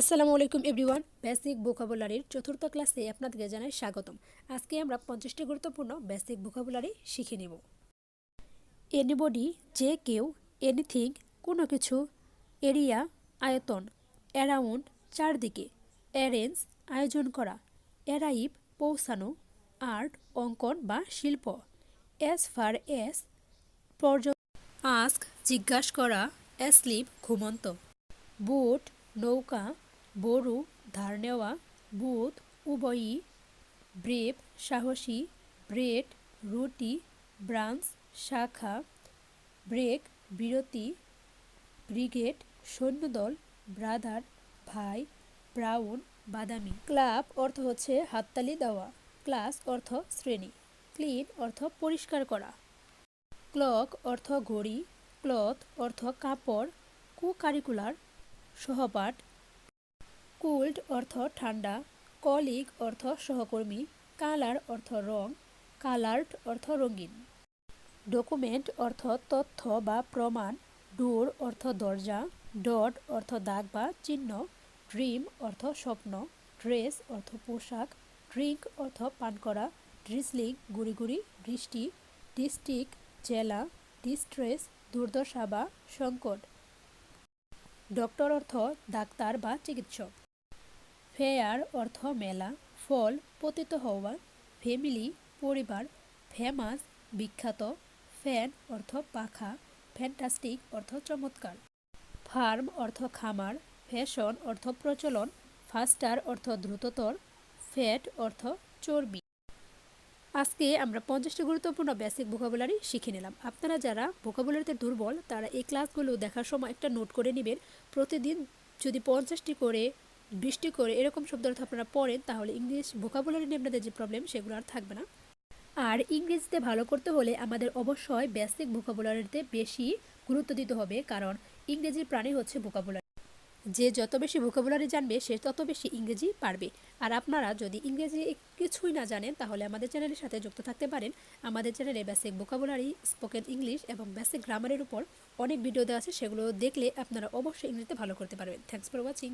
আসসালামু আলাইকুম everyone. Basic ভোকাবুলারির চতুর্থ ক্লাসে আপনাদেরকে জানাই স্বাগতম। আজকে আমরা পঞ্চাশটি গুরুত্বপূর্ণ বেসিক ভোকাবুলারি শিখে নেব। এনিবডি যে কেউ এনিথিং কোনো কিছু এরিয়া আয়তন অ্যারাউন্ড চারদিকে অ্যারেঞ্জ আয়োজন করা অ্যারাইভ পৌঁছানো আর্ট অঙ্কন বা শিল্প অ্যাজ ফার এস পর্য আস্ক জিজ্ঞাসা করা অ্যাসলিপ ঘুমন্ত বুট নৌকা বড়ু ধার নেওয়া বুথ উভয়ই ব্রেভ সাহসী ব্রেড রুটি, ব্রাঞ্চ, শাখা, ব্রেক, বিরতি, ব্রিগেড, সৈন্যদল, ব্রাদার, ভাই, ব্রাউন, বাদামি। ক্লাব অর্থ হচ্ছে হাততালি দেওয়া। ক্লাস অর্থ শ্রেণি। ক্লিন অর্থ পরিষ্কার করা। ক্লক অর্থ ঘড়ি। ক্লথ অর্থ কাপড়। কু কারিকুলার সহপাঠ। কুল্ড অর্থ ঠান্ডা কলিগ অর্থ সহকর্মী, কালার অর্থ রং, কালার্ড অর্থ রঙিন। ডকুমেন্ট অর্থ তথ্য বা প্রমাণ, ডোর অর্থ দরজা, ডট অর্থ দাগ বা চিহ্ন, ড্রিম অর্থ স্বপ্ন, ড্রেস অর্থ পোশাক, ড্রিঙ্ক অর্থ পান করা, ড্রিসলিং গুড়ি গুড়ি বৃষ্টি ডিস্ট্রিক্ট জেলা, ডিস্ট্রেস, দুর্দশা বা সংকট। ডক্টর অর্থ ডাক্তার বা চিকিৎসক। ফেয়ার অর্থ মেলা, ফল পতিত হওয়া, ফ্যামিলি, পরিবার, ফেমাস, বিখ্যাত, ফ্যান অর্থ পাখা, ফ্যান্টাস্টিক অর্থ চমৎকার। ফার্ম অর্থ খামার, ফ্যাশন অর্থ প্রচলন, ফাস্টার অর্থ দ্রুততর, ফ্যাট অর্থ চর্বি। আজকে আমরা পঞ্চাশটি গুরুত্বপূর্ণ বেসিক ভোকাবুলারি শিখে নিলাম। আপনারা যারা ভোকাবুলারিতে দুর্বল, তারা এই ক্লাসগুলো দেখার সময় একটা নোট করে নেবেন। প্রতিদিন যদি পঞ্চাশটি করে বৃষ্টি করে এরকম শব্দ অর্থ আপনারা পড়েন, তাহলে ইংলিশ ভোকাবুলারি নিয়ে আপনাদের যে প্রবলেম সেগুলো আর থাকবে না। আর ইংরেজিতে ভালো করতে হলে আমাদের অবশ্যই বেসিক ভোকাবুলারিতে বেশি গুরুত্ব দিতে হবে, কারণ ইংরেজির প্রাণী হচ্ছে ভোকাবুলারি যে যত বেশি ভোকাবুলারি জানবে, সে তত বেশি ইংরেজি পারবে। আর আপনারা যদি ইংরেজি কিছুই না জানেন, তাহলে আমাদের চ্যানেলের সাথে যুক্ত থাকতে পারেন। আমাদের চ্যানেলে বেসিক ভোকাবুলারি স্পোকেন ইংলিশ এবং বেসিক গ্রামারের উপর অনেক ভিডিও দেওয়া আছে, সেগুলো দেখলে আপনারা অবশ্যই ইংরেজিতে ভালো করতে পারবেন। Thanks for watching